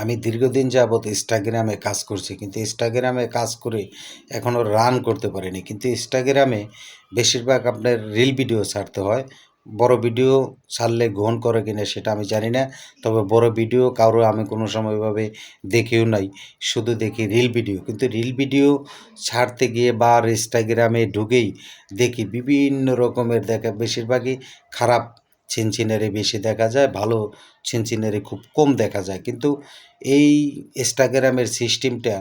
আমি দীর্ঘদিন যাবৎ ইনস্টাগ্রামে কাজ করছি, কিন্তু ইনস্টাগ্রামে কাজ করে এখনও রান করতে পারিনি। কিন্তু ইনস্টাগ্রামে বেশিরভাগ আপনার রিল ভিডিও ছাড়তে হয়। বড় ভিডিও ছাড়লে গ্রহণ করে কিনা সেটা আমি জানি না। তবে বড় ভিডিও কারও আমি কোনো সময় এভাবে দেখিও নাই। শুধু দেখি রিল ভিডিও কিন্তু রিল ভিডিও ছাড়তে গিয়ে বা ইনস্টাগ্রামে ঢুকেই দেখি বিভিন্ন রকমের দেখা, বেশিরভাগই খারাপ ছিনছিনারি বেশি দেখা যায়, ভালো ছিনছিনারি খুব কম দেখা যায়। কিন্তু এই ইনস্টাগ্রামের সিস্টেমটা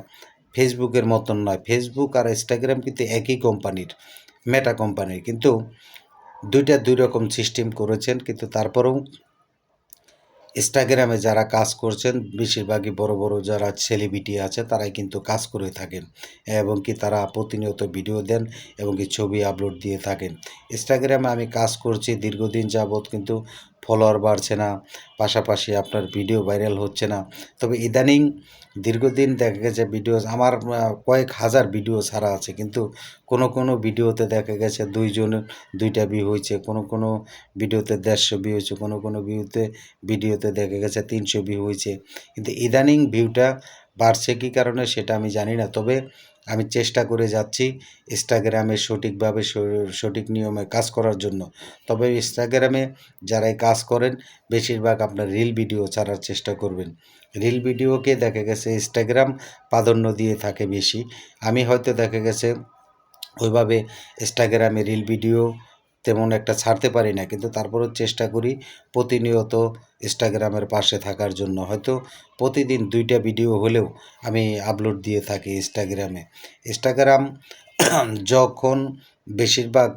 ফেসবুকের মতন নয়। ফেসবুক আর ইনস্টাগ্রাম কিন্তু একই কোম্পানির মেটা কোম্পানির কিন্তু দুইটা দুই রকম সিস্টেম করেছেন, কিন্তু তারপরেও ইনস্টাগ্রামে যারা কাজ করছেন, বেশিরভাগই বড় বড় যারা সেলিব্রিটি আছে, তারাই কিন্তু কাজ করে থাকেন এবং কি তারা প্রতিনিয়ত ভিডিও দেন এবং কি ছবি আপলোড দিয়ে থাকেন। ইনস্টাগ্রামে আমি কাজ করছি দীর্ঘদিন যাবৎ কিন্তু ফলোয়ার বাড়ছে না, পাশাপাশি আপনার ভিডিও ভাইরাল হচ্ছে না। তবে ইদানিং দীর্ঘদিন দেখা গেছে ভিডিও আমার কয়েক হাজার ভিডিও ছাড়া আছে, কিন্তু কোনো কোনো ভিডিওতে দেখা গেছে দুইজনের দুইটা ভিউ হয়েছে, কোনো কোনো ভিডিওতে দেড়শো ভিউ হয়েছে, কোনো কোনো ভিউতে ভিডিওতে দেখা গেছে তিনশো ভিউ হয়েছে। কিন্তু ইদানিং ভিউটা বাড়ছে কী কারণে সেটা আমি জানি না, তবে আমি চেষ্টা করে যাচ্ছি ইনস্টাগ্রামে সঠিকভাবে সঠিক নিয়মে কাজ করার জন্য। তবে ইনস্টাগ্রামে যারাই কাজ করেন, বেশিরভাগ আপনার রিল ভিডিও ছাড়ার চেষ্টা করবেন। রিল ভিডিওকে দেখা গেছে ইনস্টাগ্রাম প্রাধান্য দিয়ে থাকে বেশি। আমি হয়তো দেখা গেছে ওইভাবে ইনস্টাগ্রামে রিল ভিডিও তেমন একটা ছাড়তে পারি না। কিন্তু তারপরেও চেষ্টা করি প্রতিনিয়ত ইনস্টাগ্রামের পাশে থাকার জন্য। হয়তো প্রতিদিন দুইটা ভিডিও হলেও আমি আপলোড দিয়ে থাকি ইনস্টাগ্রামে। ইনস্টাগ্রাম যখন বেশিরভাগ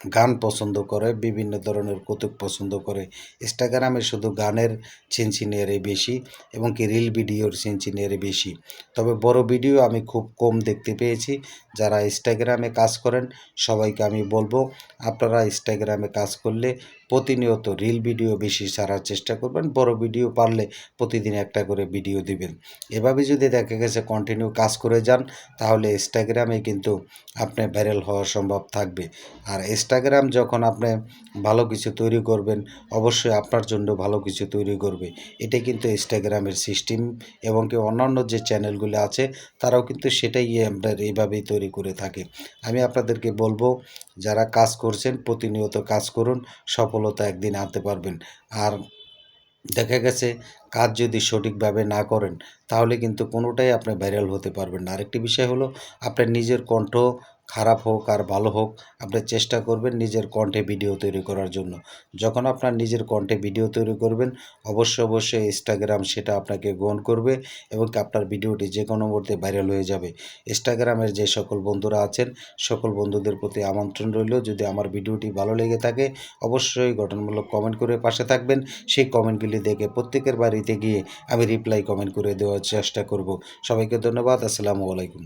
গান পছন্দ করে, বিভিন্ন ধরনের কৌতুক পছন্দ করে। ইনস্টাগ্রামে শুধু গানের ছিনছিনিয়ারে বেশি এবং কি রিল ভিডিওর ছিনছিনিয়ারে বেশি। তবে বড় ভিডিও আমি খুব কম দেখতে পেয়েছি। যারা ইনস্টাগ্রামে কাজ করেন, সবাইকে আমি বলব, আপনারা ইনস্টাগ্রামে কাজ করলে প্রতিনিয়ত রিল ভিডিও বেশি ছাড়ার চেষ্টা করবেন, বড় ভিডিও পারলে প্রতিদিন একটা করে ভিডিও দিবেন। এভাবে যদি দেখা গেছে কন্টিনিউ কাজ করে যান, তাহলে ইনস্টাগ্রামে কিন্তু আপনি ভাইরাল হওয়া সম্ভব থাকবে। আর ইনস্টাগ্রাম যখন আপনি ভালো কিছু তৈরি করবেন, অবশ্যই আপনার জন্য ভালো কিছু তৈরি করবে। এটা কিন্তু ইনস্টাগ্রামের সিস্টেম এবং কি অন্যান্য যে চ্যানেলগুলো আছে, তারাও কিন্তু সেটাই আপনার এইভাবেই তৈরি করে থাকে। আমি আপনাদেরকে বলব, যারা কাজ করছেন, প্রতিনিয়ত কাজ করুন সফলতা একদিন আনতে পারবেন। আর দেখা গেছে, কাজ যদি সঠিকভাবে না করেন, তাহলে কিন্তু কোনোটাই আপনি ভাইরাল হতে পারবেন না। আরেকটি বিষয় হলো, আপনার নিজের কণ্ঠ খারাপ হোক আর ভালো হোক, আপনি চেষ্টা করবেন নিজের কণ্ঠে ভিডিও তৈরি করার জন্য। যখন আপনার নিজের কণ্ঠে ভিডিও তৈরি করবেন, অবশ্যই অবশ্যই ইনস্টাগ্রাম সেটা আপনাকে গ্রহণ করবে এবং আপনার ভিডিওটি যে কোনো মুহূর্তে ভাইরাল হয়ে যাবে। ইনস্টাগ্রামের যে সকল বন্ধুরা আছেন, সকল বন্ধুদের প্রতি আমন্ত্রণ রইল। যদি আমার ভিডিওটি ভালো লেগে থাকে, অবশ্যই গঠনমূলক কমেন্ট করে পাশে থাকবেন। সেই কমেন্টগুলি দেখে প্রত্যেকের বাড়িতে গিয়ে আমি রিপ্লাই কমেন্ট করে দেওয়ার চেষ্টা করব। সবাইকে ধন্যবাদ। আসসালামু আলাইকুম।